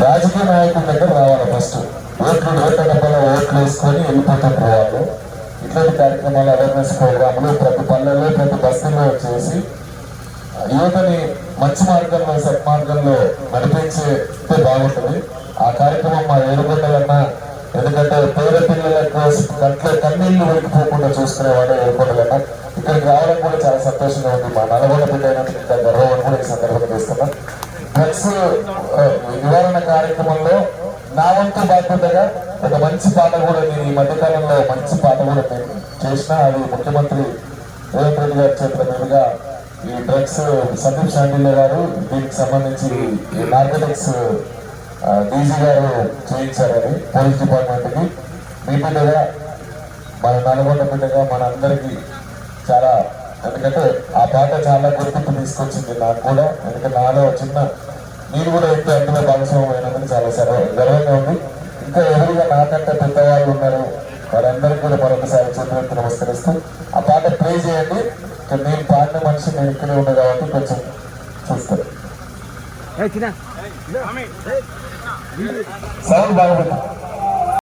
రాజకీయ నాయకుల దగ్గర రావాలి ఫస్ట్ ఓట్లు ఓట్ల డబ్బాలో ఓట్లు వేసుకొని వెళ్ళిపోతాం పోవాలి ఇట్లాంటి కార్యక్రమాలు అవేర్నెస్ ప్రోగ్రాములు ప్రతి పల్లెల్లో ప్రతి బస్సుల్లో చేసి యువతని మంచి మార్గంలో సత్మార్గంలో నడిపించే బాగుంటుంది. ఆ కార్యక్రమం మా ఏడుకొండలన్నా ఎందుకంటే పేద పిల్లలకు కంట్లో కన్నీళ్ళు వెళ్ళిపోకుండా చూసుకునేవాడు ఏడుకొండలన్నా ఇక్కడికి రావడం కూడా చాలా సంతోషంగా ఉంది. మా నల్గొండ బిడ్డ అయినందుకు ఇంకా గర్వం అని కూడా ఈ సందర్భంగా తీసుకున్నాం డ్రగ్స్ నివారణ కార్యక్రమంలో నా వంతు బాధ్యతగా ఒక మంచి పాట కూడా నేను ఈ మధ్యకాలంలో మంచి పాట కూడా నేను చేసిన అది ముఖ్యమంత్రి రేవంత్ రెడ్డి గారి చేతుల మీదుగా ఈ డ్రగ్స్ సందీప్ శాండిల్య గారు దీనికి సంబంధించి ఈ నార్కోటిక్స్ డీజీ గారు చేయించారని పోలీస్ డిపార్ట్మెంట్కి. మీ బిడ్డగా మన నల్గొండ బిడ్డగా మన అందరికీ చాలా ఎందుకంటే ఆ పాట చాలా గుర్తింపు తీసుకొచ్చింది నాకు కూడా ఎందుకంటే నాలో చిన్న నేను కూడా ఎంతో అందులో భాగస్వామ్యం అయినందుకు చాలా గర్వంగా ఉంది. ఇంకా ఎవరుగా నాకంటే పెద్దవాళ్ళు ఉన్నారు వారందరికీ కూడా మరొకసారి చేతులెత్తి నమస్కరిస్తూ ఆ పాట ప్లే చేయండి. నేను పాడిన మనిషి నేను ఇక్కడే ఉన్నా కాబట్టి కొంచెం చూస్తాను. సౌండ్ బాగా పెట్టు.